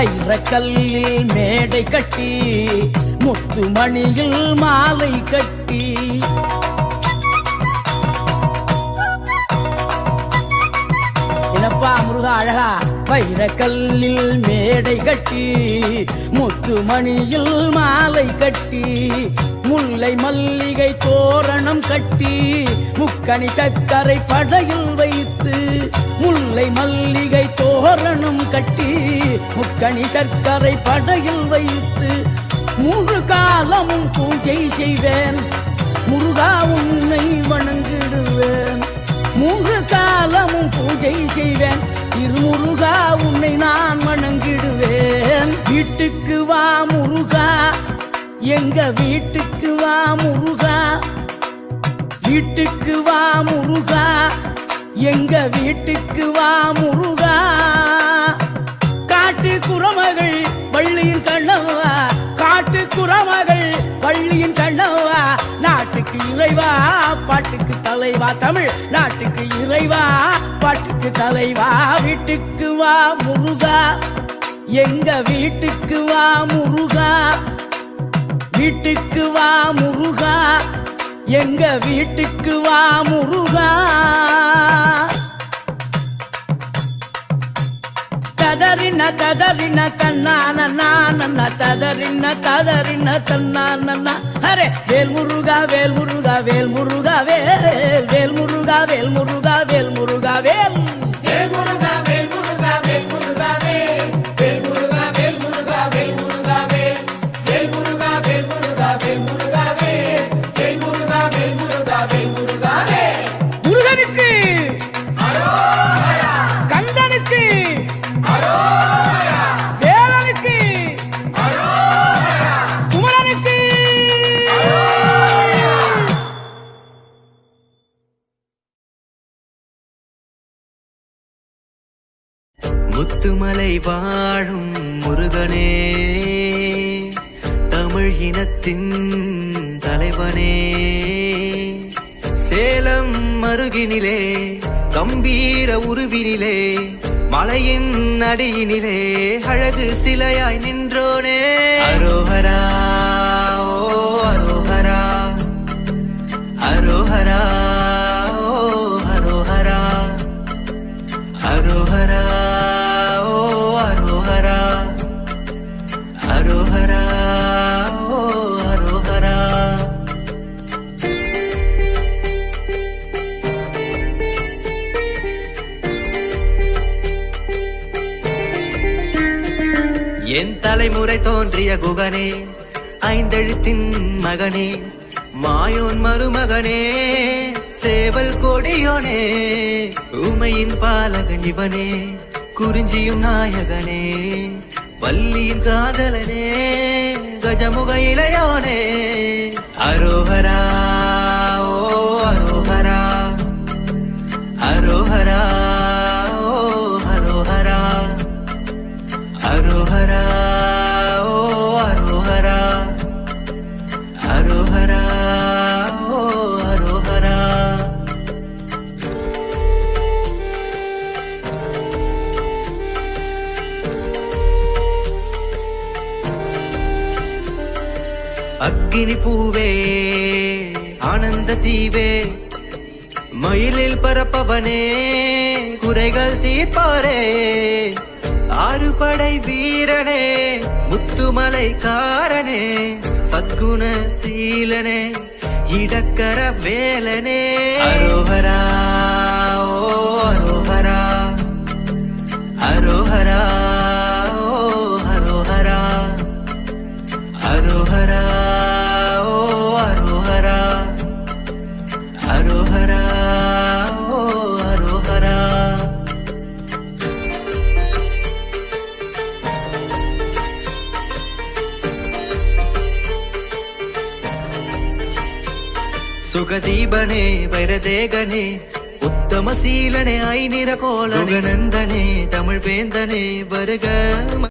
வைரக்கல்லில் மேடை கட்டி முத்துமணியில் மாலை கட்டி. என்னப்பா முருகா அழகா? வைரக்கல்லில் மேடை கட்டி முத்துமணியில் மாலை கட்டி. முல்லை மல்லிகை தோரணம் கட்டி முக்கணி சக்கரை படையில் வைத்து முல்லை மல்லிகை தோரணம் கட்டி முக்கணி சர்க்கரை படையில் வைத்து மூன்று காலமும் பூஜை செய்வேன். முருகா உன்னை வணங்கிடுவேன். மூன்று காலமும் பூஜை செய்வேன். திருமுருகா உன்னை நான் வணங்கிடுவேன். வீட்டுக்கு வா முருகா. எங்க வீட்டுக்கு வா முருகா. வீட்டுக்கு வா முருகா. எங்க வீட்டுக்கு வா முருகா. காட்டு குரமகள் வள்ளியின் கண்ணவா. காட்டு குரமகள் வள்ளியின் கண்ணவா. நாட்டுக்கு இறைவா பாட்டுக்கு தலைவா தமிழ். நாட்டுக்கு இறைவா பாட்டுக்கு தலைவா வீட்டுக்கு வா முருகா. எங்க வீட்டுக்கு வா முருகா. வீட்டுக்கு வா முருகா. எங்க வீட்டுக்கு வா முருகா. ததறின ததறின தன்னான நான ததறின ததறின தன்னான அரே வேல் முருகா வேல் முருகா வேல் முருகா வேல். வேல் முருகா வேல் முருகா வேல் முருகா வேல். கந்தனுக்கு வேலனுக்கு குமரனுக்கு. முத்துமலை வாழும் முருகனே தமிழ் இனத்தின் தலைவனே. அருகினிலே கம்பீர உருவினிலே மலையின் அடியினிலே அழகு சிலையாய் நின்றோனே. அரோஹரா ஓ அரோஹரா அரோஹரா. என் தலைமுறை தோன்றிய குகனே ஐந்தெழுத்தின் மகனே மாயோன் மருமகனே சேவல் கொடியோனே உமையின் பாலகன் இவனே குறிஞ்சியும் நாயகனே வள்ளியின் காதலனே கஜமுக இளையோனே. அரோஹரா ஓ அரோஹரா அரோஹரா. அக்கினி பூவே ஆனந்த தீவே மயிலில் பரப்பவனே குறைகள் தீர்ப்பாரே. ஆறு படை வீரனே முத்துமலை காரனே சத்குண சீலனே இடக்கர வேலனே. அரோகரா சுகதீபனே வைரதேகனே உத்தமசீலனே ஐநிற கோலனே நந்தனே தமிழ் வேந்தனே வருக